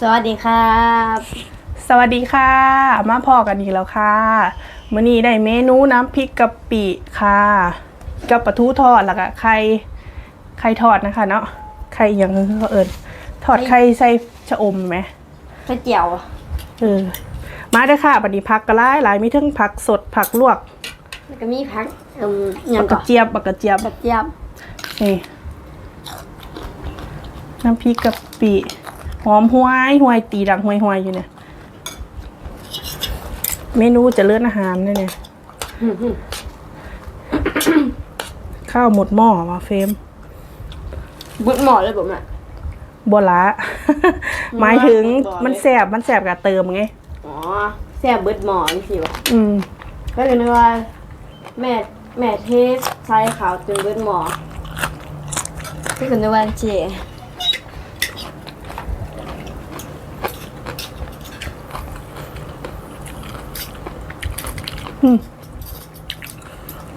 สวัสดีครับ สวัสดีค่ะ มาพอกันอีกแล้วค่ะมื้อนี้ได้เมนูน้ำพริกกะปิค่ะกับปลาทูทอดแล้วก็ไข่ไข่ทอดนะคะเนาะไข่อยังเขาเอิญทอดไข่ใส่ชะอมไหมข้าวเจียวเออมาเด้อค่ะบัดนี้ผักกระไล่หลายมีทั้งผักสดผักลวกแล้วก็มีพักเอืมหยับังกกก่ระอนเจี๊ยบบักกระเจี๊ยบกระเจี๊ยบนี่น้ำพริกกะปิ หอมหวยหวยตีดังหวยหวยอยู่เนี่ย เมนูเจะเลื่อนอาหารเนี่ยเนี่ยข้าวหมดหม้อว่ะเฟรมบุดหมอเลยผมอะบัวละ หมายถึงบ่เลยมันแสบมันแสบกับเติมไง อ๋อแซ่บเบิดหมอนี่สิวะอืมก็เลยนึกว่า แม่แม่เทสใส่ขาวจนเบิดหมอก็คือนึกว่าเจ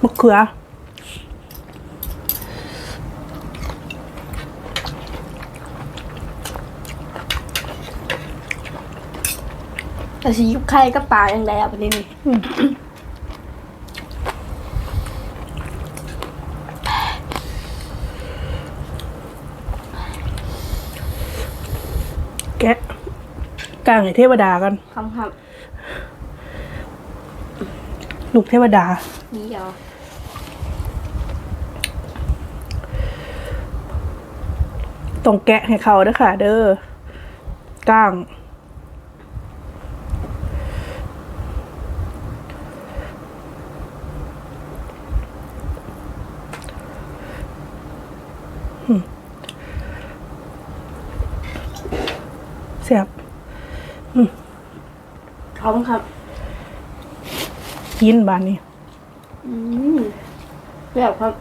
มะเขือแต่ชียุบไข่ก็ปลาอย่างไรอะประเด็นนี้แกะกลางให้เทวดากันคำครับ ลูกเทวดา นี่เดียวต้องแกะให้เขาเด้อค่ะ เด้อก้างอืมเสียบคำครับ กินบานนี้อืมแบบครับ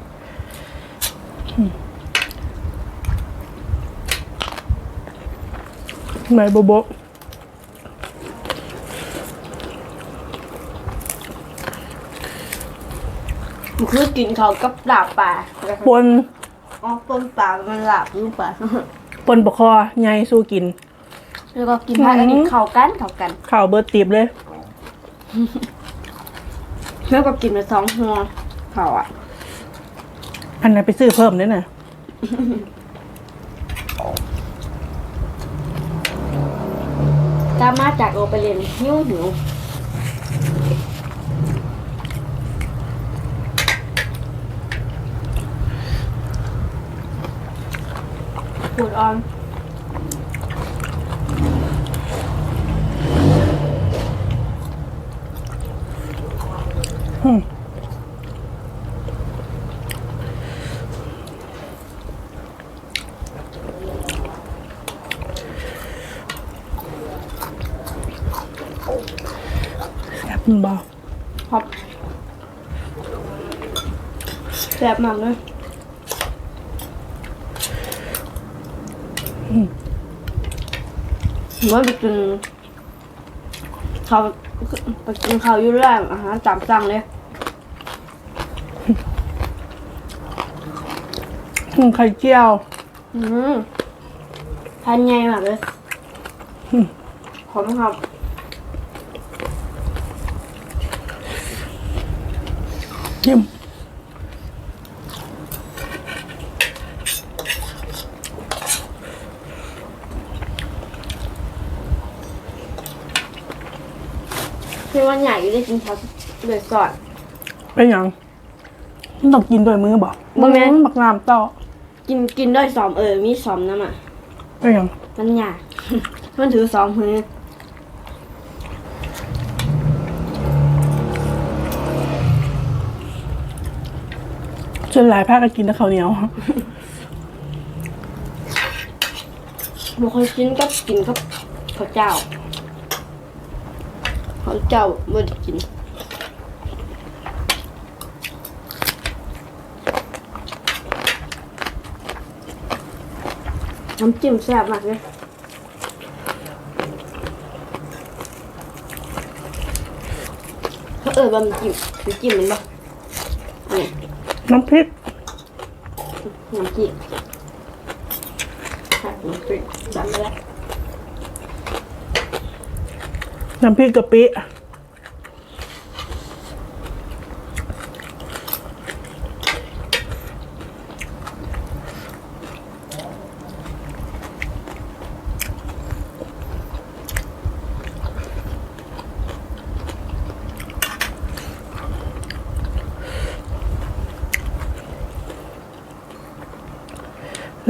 ไหนโบโบมันคือกินเขาวกับลาบปลาปนอ๋อต้นปลามันลาบลูกปลาปนบกคอไงสู้กิน แล้วก็กินผักอันนี้เข้ากันเข้ากันข่าวเบิร์ดตีบเลย แล้วก็กินไปสองหัวเขาอะ อันนั้นไปซื้อเพิ่มด้วยนะกล้ามาจากโอไปเรียนหิวหิวปูดออน บมันบ่ครับแซ่บมากเลยผมว่าไปกินเขาวไปกินข้าวอยุ่แรงอาหารตามสั่งเลยอืมไข่เจียว อืมทานใหญ่มากเลยอืมขอบคุณครับ จิ้มคือวันใหญ่อยู่ได้กินข้าวเลยก่อน เป็นหยังมันต้องกินด้วยมือบ่บ่แม่น บักน้ำต่อกินกินด้วยสอมเออมีสอมน้ำอะเป็นหยังมันใหญ่ มันถือสองมือ จนหลายภาคก็กินแต่ข้าวเหนียวบางคนกินก็กินกับข้าวเจ้าข้าวเจ้าไม่ได้กินน้ำจิ้มแซ่บมากเลยเขาเออว่มันจิ้มมันจิ้มมันปะนี่ น้ำพริก น้ำจิ้มผัดพริกจำไม่ได้น้ำพริกกะปิ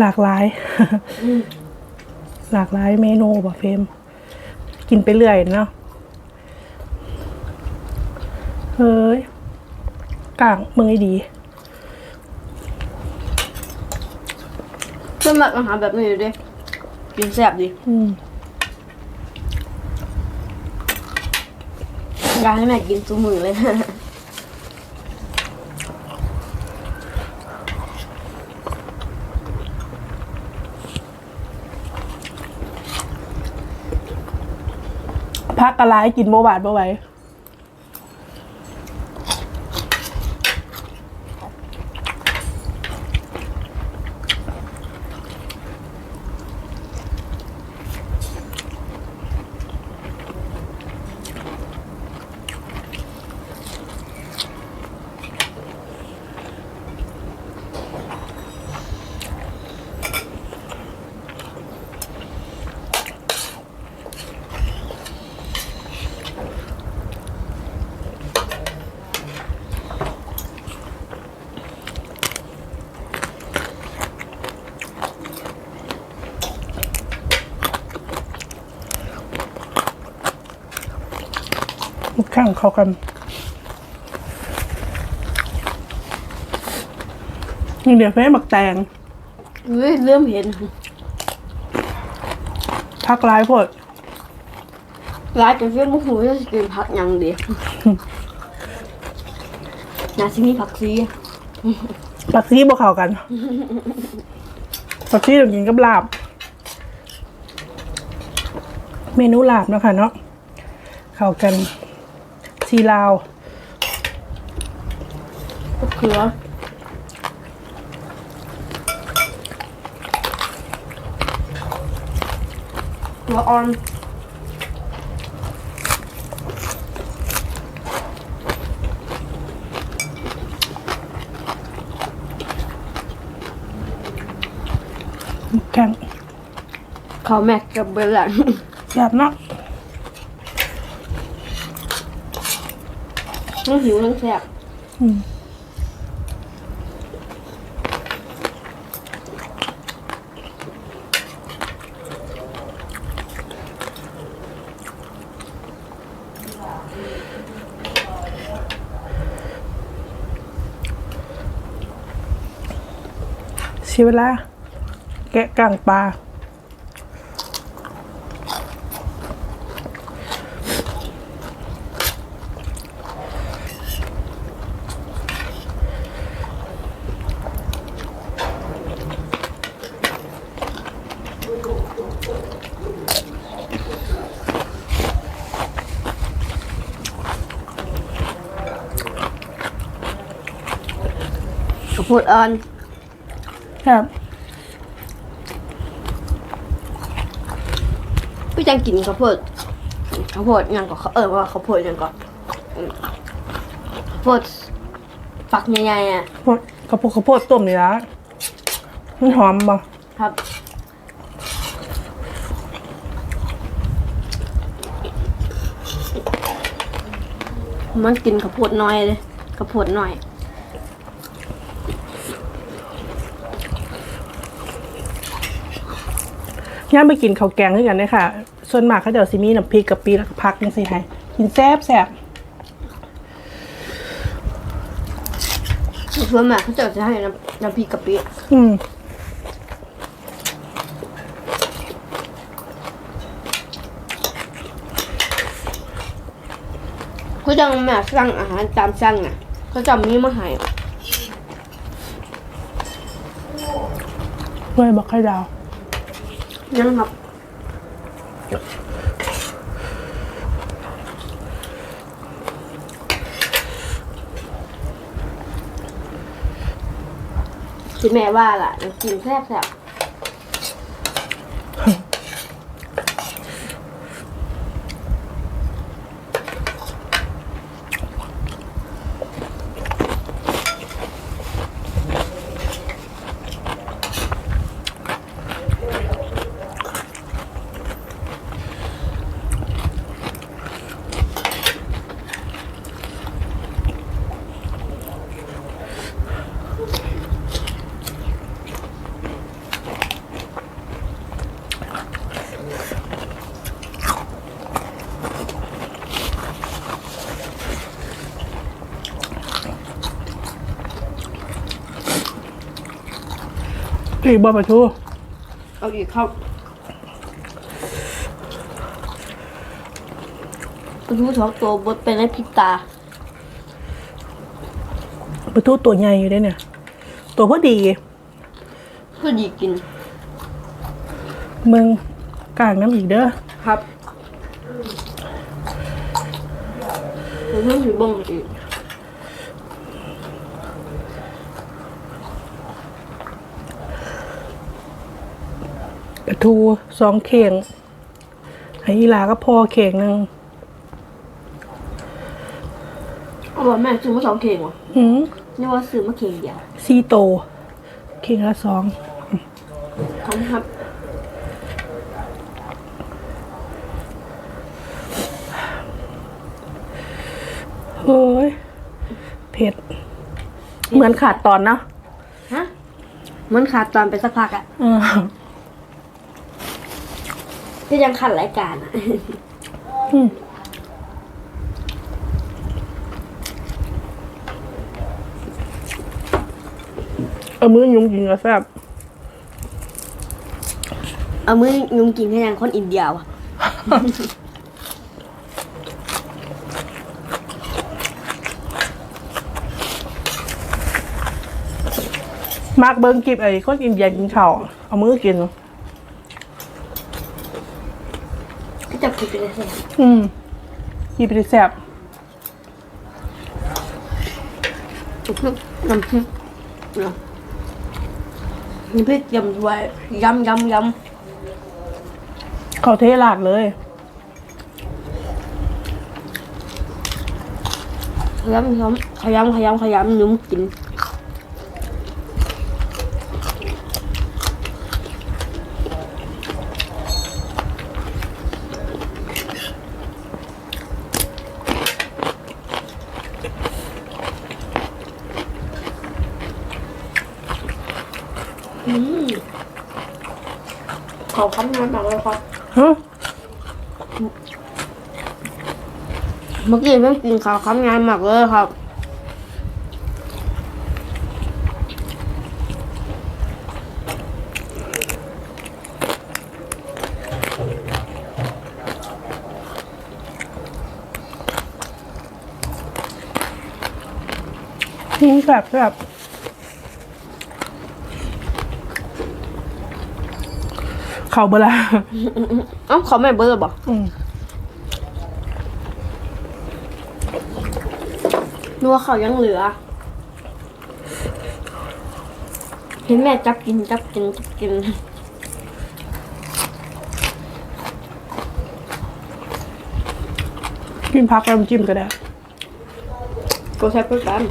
หลากหลาย หลากหลายเมนูบ่เฟรมกินไปเรื่อยเนาะเฮ้ยกลางเมืองไอ้ดีเพื่อนมักอาหารแบบนี้อยู่ดิกินแซ่บดิอืมอยากให้แม่กินซุมือเลย พักกะไรกินโมบาดบ่ไหว มุกข้างเข้ากันเดี๋ยวแม่หมักแตงเฮ้ยเริ่มเห็นพักร้ายโพดร้านจะเฟี้ยนมุกหูจะกินผักหยังดีน่าสิมีผักซีปักซี่บ่เข้ากันปักซี่ต้องกินกับลาบ เมนูลาบเนาะค่ะเนาะเข้ากัน ซีลาวมะเขือหัวอ่อนแข็งข้าวแม็กกับเบลลันแซ่บเนาะ ทั้งหิวทั้งแซ่บอืมเสียเวลาแกะกลางปลา อ่อนครับพี่จังกินข้าวโพดข้าวโพดหยังก็เขาเออว่าข้าวโพดหยังก็อืมข้าวโพดฝักใหญ่ๆอะพวกข้าวโพดข้าวโพดต้มนี่ละมันหอมบ่ครับมันกินข้าวโพดน้อยเลยข้าวโพดน้อย ย่ามไปกินข้าวแกงด้วยกันเลยค่ะ ส่วนมากเขาจะเอาซิมีน้ำพริกกับปีแล้วก็พักยังสิให้กินแซ่บแซ่บส่วนมากเขาจะจะให้น้ำน้ำพริกกะปิอืมเขาจะแม่สั่งอาหารตามสั่งอะเขาจะมีมาให้ด้วยบักไข่ดาว ยังครับที่แม่ว่าล่ะกินแซ่บแซ่บ อีกบ่ปลาทูเอาอีกครับปลาทูสองตัวบดเป็นในพริบตาปลาทูตัวใหญ่อยู่ด้เนี่ย ตัวพอดี เพื่อดีกินมึงกลางน้ำอีกเด้อครับเดี๋ยวเพิ่มถือบ้งอีก ปลา ทูสองเข่งให้อีหลาก็พอเข่งหนึ่งเอาว่าแม่ซื้อมาสองเข่งวะหืมนี่ว่าซื้อมาเข่งเดียวซีโตเข่งละสองทำครับเฮ้ยเผ็ด เหมือนขาดตอนนะฮะมันขาดตอนไปสักพักอะอ่า ก็ยังขัดรายการอะอืมเอามือยุงกินก็แซ่บเอามือยุงกินให้ยังคนอินเดียว่ะมากเบิ้งกิบไอ้คนอินเดียกินข้าวเอามือกิน ก็จะกินไปเลยสิอืมกินไปแซ่บน้ำพริกเนาะน้ำพริกยำไว้ยำยำยเขาเทหลากเลยำยำยำขยำขยำขยำนุ่มกิน ขอคำงานมากเลยครับฮะเมื่อกี้เพิ่งกินข้าวคำงานมากเลยครับอืมแซ่บแซ่บ เขาเบลาเอ้าเขาไม่เบอร์บอกอืมนึกว่าเขายังเหลือ เห็นแม่จับกินจับกินจับกิน กินพักแล้วน้ำจิ้มก็ได้ ก็ใช้เพื่อกัน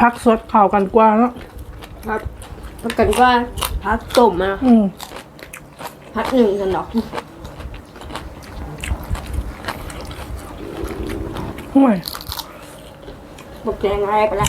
พักสดข่าวกันกว่าเนาะครับประกันว่าพักต้มมาอืมพักหนึ่งกันดอกห่วยบอกแดงอะไรไปละ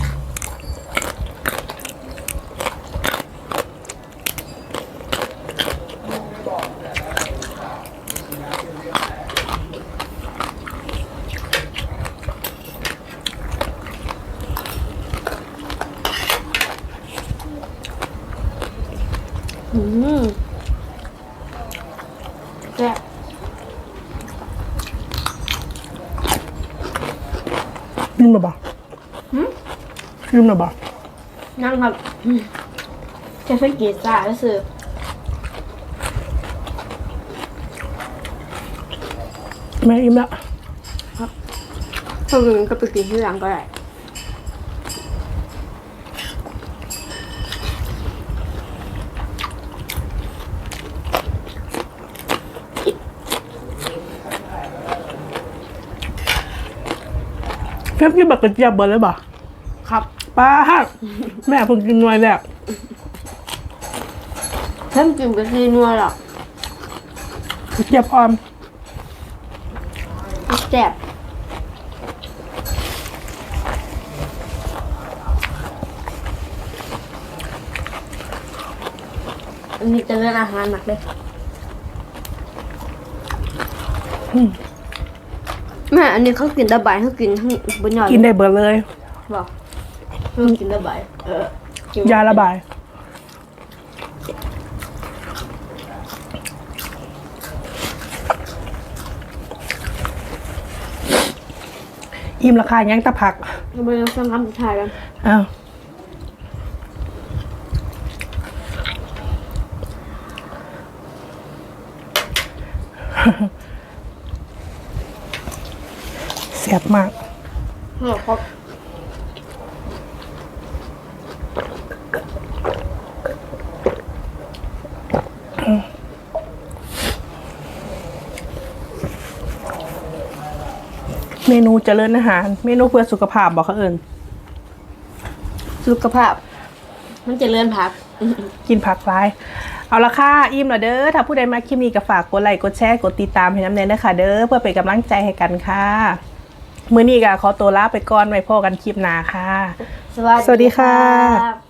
ลืมหรือเปล่าหืมลืมหรือเปล่านั่งครับอืมแค่สังเกตจ่าก็คือแม่อิ่มละ ถ้าอื่นก็ไปกินที่หลังก็ได้ พิ่มกินบักกระเจี๊ยบเบิร์เลยบ่ครับป้าแม่เพิ่งกินหน่วยแรกเพิ่มกินไปคือนัวหรอกกระเจี๊ยบอ่อนแซ่บอันนี้จะเลือกอาหารหนักเลยแม่ อันนี้เขากินตะไบเขากินทั้งบนยอดกินได้เบิร์เลย บอกเขากินตะไบเออกินยาระบาย อิ่มราคายังตะผักเราไปเริ่มฟังคำสุดท้ายกันอ้าว เสียบมากฮัลโหลครับเมนูเจริญอาหาร เมนูเพื่อสุขภาพบอกเขาเอิญสุขภาพ มันจะเลื่อนพัก กินผักร้าย เอาละค่ะ อิ่มและเด้อ ถ้าผู้ใดมาคลิปนี้ก็ฝากกดไลค์ กดแชร์ กดติดตามให้น้ำเนยนะคะเด้อ เพื่อเป็นกำลังใจให้กันค่ะ มื้อนี้ก็ขอตัวลาไปก่อนไว้พอกันคลิปหน้าค่ะ สวัสสวัสดีค่ะรับ